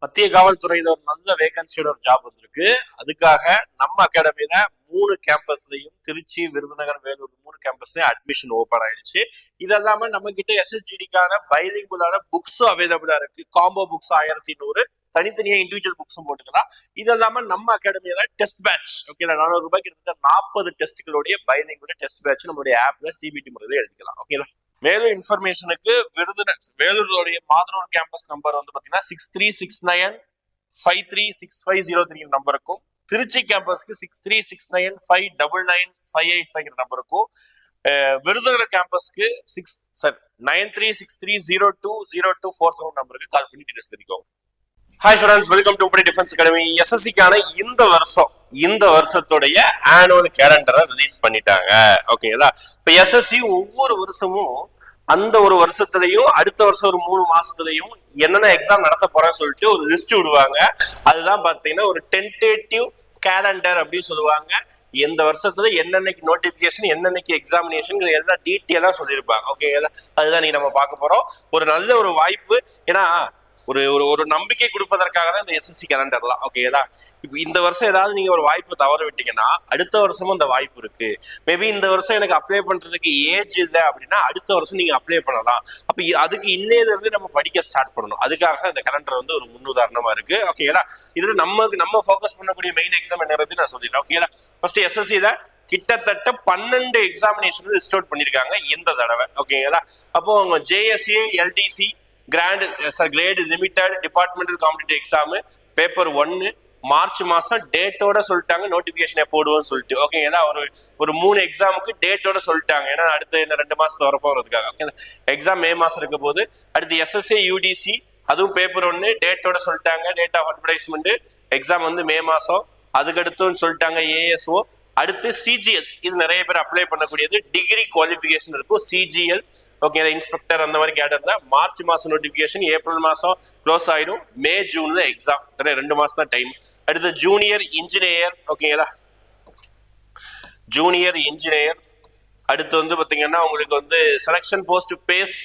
மத்திய காவல்துறையில ஒரு நல்ல வேகன்சியோட ஒரு ஜாப் வந்திருக்கு. அதுக்காக நம்ம அகாடமியில மூணு கேம்பஸ்லயும் திருச்சி விருதுநகர் வேலூர் மூணு கேம்பஸ்லயும் அட்மிஷன் ஓபன் ஆயிடுச்சு. இது நம்ம கிட்ட எஸ்எஸ்ஜிடிக்கான பைலிங்குலான புக்ஸும் அவைலபிளா இருக்கு. காம்போ புக்ஸ் ஆயிரத்தி நூறு. தனித்தனியா இண்டிவிஜுவல் புக்ஸும் போட்டுக்கலாம். இது இல்லாம நம்ம அகாடமியில டெஸ்ட் பேட்ச் ஓகே நானூறு ரூபாய் கிட்டத்தட்ட நாற்பது டெஸ்ட்களுடைய பைலிங்குல டெஸ்ட் பேட்ச் நம்மளுடைய ஆப்ல சிபிடி முறையில எழுதிக்கலாம். ஓகேங்களா மேலும் இன்ஃபர்மேஷனுக்கு விருதுநகர் வேலூருடைய மாதனூர் கேம்பஸ் நம்பர் வந்து பார்த்தீங்கன்னா six three six nine five three six five zero three நம்பருக்கும் Trichy கேம்பஸ்க்கு six three six nine five double nine five eight five நம்பருக்கும் Virudhunagar கேம்பஸ்க்கு six sir nine three six three zero two zero two four seven நம்பருக்கு call பண்ணி details தெரிவிக்கும் hi students welcome to உப்படி defence academy எஸ்எஸ்சிக்கான இந்த வருஷம் இந்த வருஷத்துடைய ஆனுவல் கேலண்டரை ரிலீஸ் பண்ணிட்டாங்க. ஓகேங்களா இப்போ எஸ்எஸ்சி ஒவ்வொரு வருஷமும் அந்த ஒரு வருஷத்துலயும் அடுத்த வருஷம் ஒரு மூணு மாசத்துலயும் என்னென்ன எக்ஸாம் நடத்த போறேன்னு சொல்லிட்டு ஒரு லிஸ்ட் விடுவாங்க. அதுதான் பாத்தீங்கன்னா ஒரு டென்டேட்டிவ் கேலண்டர் அப்படின்னு சொல்லுவாங்க. எந்த வருஷத்துல என்னென்னைக்கு நோட்டிபிகேஷன் என்னென்னைக்கு எக்ஸாமினேஷன் எல்லாம் டீட்டெயிலாக சொல்லியிருப்பாங்க. ஓகேங்களா அதுதான் நீங்க நம்ம பார்க்க போறோம். ஒரு நல்ல ஒரு வாய்ப்பு. ஏன்னா ஒரு ஒரு ஒரு நம்பிக்கை கொடுப்பதற்காக தான் இந்த எஸ்எஸ்சி கேலண்டர்லாம் ஓகேதா இப்போ இந்த வருஷம் ஏதாவது நீங்க ஒரு வாய்ப்பு தவற விட்டீங்கன்னா அடுத்த வருஷமும் அந்த வாய்ப்பு இருக்கு. மேபி இந்த வருஷம் எனக்கு அப்ளை பண்றதுக்கு ஏஜ் இல்லை அப்படின்னா அடுத்த வருஷம் நீங்க அப்ளை பண்ணலாம். அப்ப அதுக்கு இன்னையில இருந்து நம்ம படிக்க ஸ்டார்ட் பண்ணணும். அதுக்காக இந்த கேலண்டர் வந்து ஒரு முன்னுதாரணமா இருக்கு. ஓகேங்களா இதுல நமக்கு நம்ம ஃபோக்கஸ் பண்ணக்கூடிய மெயின் எக்ஸாம் என்னது நான் சொல்லிடுறேன். ஓகேங்களா ஃபர்ஸ்ட் எஸ்எஸ்சியில கிட்டத்தட்ட பன்னெண்டு எக்ஸாமினேஷன் லிஸ்ட் அவுட் பண்ணிருக்காங்க இந்த தடவை. ஓகேங்களா அப்போ அவங்க JSC LDC grand sir great limited departmental competitive exam paper ஒன்னு மார்ச் மாசம் டேட்டோட சொல்லிட்டாங்க நோட்டிபிகேஷன் எப்போ சொல்லிட்டு. சொல்லிட்டு ஏன்னா ஒரு ஒரு மூணு எக்ஸாமுக்கு டேட்டோட சொல்லிட்டாங்க. ஏன்னா அடுத்த இந்த ரெண்டு மாசத்துல வரப்போறதுக்காக ஓகே எக்ஸாம் மே மாசம் இருக்க போது அடுத்து எஸ்எஸ்ஏ யூடிசி அதுவும் பேப்பர் ஒன்னு டேட்டோட சொல்லிட்டாங்க. டேட் ஆஃப் அட்வர்டைஸ்மெண்ட் எக்ஸாம் வந்து மே மாசம். அதுக்கடுத்துன்னு சொல்லிட்டாங்க ஏஎஸ்ஓ அடுத்து சிஜிஎல் இது நிறைய பேர் அப்ளை பண்ணக்கூடியது. டிகிரி குவாலிஃபிகேஷன் இருக்கும். சிஜிஎல் ஓகே இன்ஸ்பெக்டர் அந்த மாதிரி கேட்டதுல மார்ச் மாசம் நோட்டிபிகேஷன் ஏப்ரல் மாசம் க்ளோஸ் ஆயிடும் மே ஜூன்ல எக்ஸாம் ரெண்டு மாசம் தான் டைம் அடுத்து ஜூனியர் இன்ஜினியர் ஓகேங்களா ஜூனியர் இன்ஜினியர் அடுத்து வந்து பாத்தீங்கன்னா உங்களுக்கு வந்து செலெக்ஷன் போஸ்ட் பேஸ்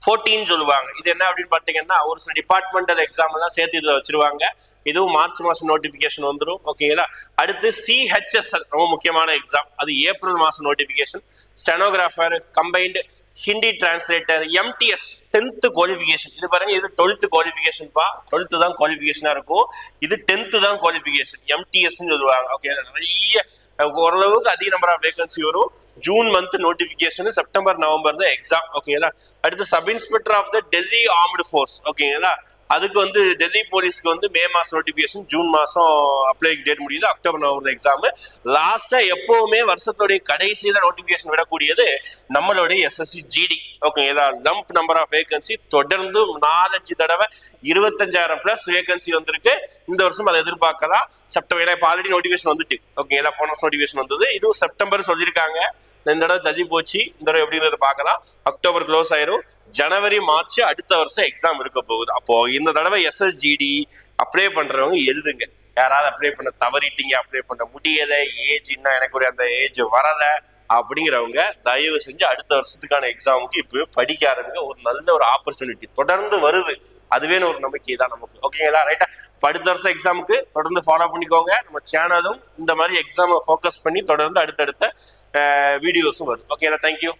14 சொல்லுவாங்க இது என்ன அப்படின்னு பாத்தீங்கன்னா ஒரு சில டிபார்ட்மெண்டல் எக்ஸாம் தான் சேர்த்து இதுல வச்சிருவாங்க இதுவும் மார்ச் மாசம் நோட்டிபிகேஷன் வந்துடும் ஓகேங்களா அடுத்து சிஹெச்எஸ்எல் ரொம்ப முக்கியமான எக்ஸாம் அது ஏப்ரல் மாசம் notification stenographer combined Hindi translator MTS tenth qualification இது பாருங்க இது டுவெல்த் குவாலிஃபிகேஷன் பா. டுவெல்த் தான் குவாலிஃபிகேஷனா இருக்கும். இது டென்த் தான் குவாலிஃபிகேஷன் எம்டிஎஸ் சொல்லுவாங்க. ஓகே நிறைய ஓரளவுக்கு அதிக நம்பர் ஆஃப் வேகன்சி வரும். June month notification September November தான் எக்ஸாம் ஓகேங்களா அடுத்து sub inspector of the Delhi armed force ஓகேங்களா அதுக்கு வந்து டெல்லி போலீஸ்க்கு வந்து மே மாசம் நோட்டிபிகேஷன் ஜூன் மாசம் அப்ளை டேட் முடியுது. அக்டோபர் நவம்பர் எக்ஸாம் லாஸ்டா எப்பவுமே வருஷத்துடைய கடைசியில நோட்டிபிகேஷன் விடக்கூடியது நம்மளுடைய எஸ்எஸ்சி ஜிடி ஓகேங்களா லம்ப் நம்பர் ஆஃப் வேகன்சி தொடர்ந்து நாலஞ்சு தடவை இருபத்தஞ்சாயிரம் பிளஸ் வேகன்சி வந்திருக்கு. இந்த வருஷம் அதை எதிர்பார்க்கலாம். செப்டம்பர் ஏன்னா இப்போ ஆல்ரெடி நோட்டிஃபிகேஷன் வந்துட்டு. ஓகேங்களா போன வருஷம் நோட்டிஃபிகேஷன் வந்தது. இதுவும் செப்டம்பர் சொல்லியிருக்காங்க. இந்த தடவை தள்ளி போச்சு. இந்த தடவை எப்படிங்கிறத பார்க்கலாம். அக்டோபர் க்ளோஸ் ஆயிரும். ஜனவரி மார்ச் அடுத்த வருஷம் எக்ஸாம் இருக்க போகுது. அப்போ இந்த தடவை எஸ்எஸ்ஜிடி அப்ளை பண்றவங்க எழுதுங்க. யாராவது அப்ளை பண்ண தவறிட்டீங்க அப்ளை பண்ண முடியலை. ஏஜ் இன்னும் எனக்கு ஒரு அந்த ஏஜ் வரலை. அப்படிங்கிறவங்க தயவு செஞ்சு அடுத்த வருஷத்துக்கான எக்ஸாமுக்கு இப்போ படிக்க ஆரம்பிங்க. ஒரு நல்ல ஒரு ஆப்பர்ச்சுனிட்டி தொடர்ந்து வருது. அதுவே ஒரு நம்பிக்கை தான் நமக்கு. ஓகேங்களா ரைட்டா அடுத்த வருஷம் எக்ஸாமுக்கு தொடர்ந்து ஃபாலோ பண்ணிக்கோங்க. நம்ம சேனலும் இந்த மாதிரி எக்ஸாமை ஃபோக்கஸ் பண்ணி தொடர்ந்து அடுத்தடுத்த வீடியோஸும் வருது ஓகேங்களா தேங்க்யூ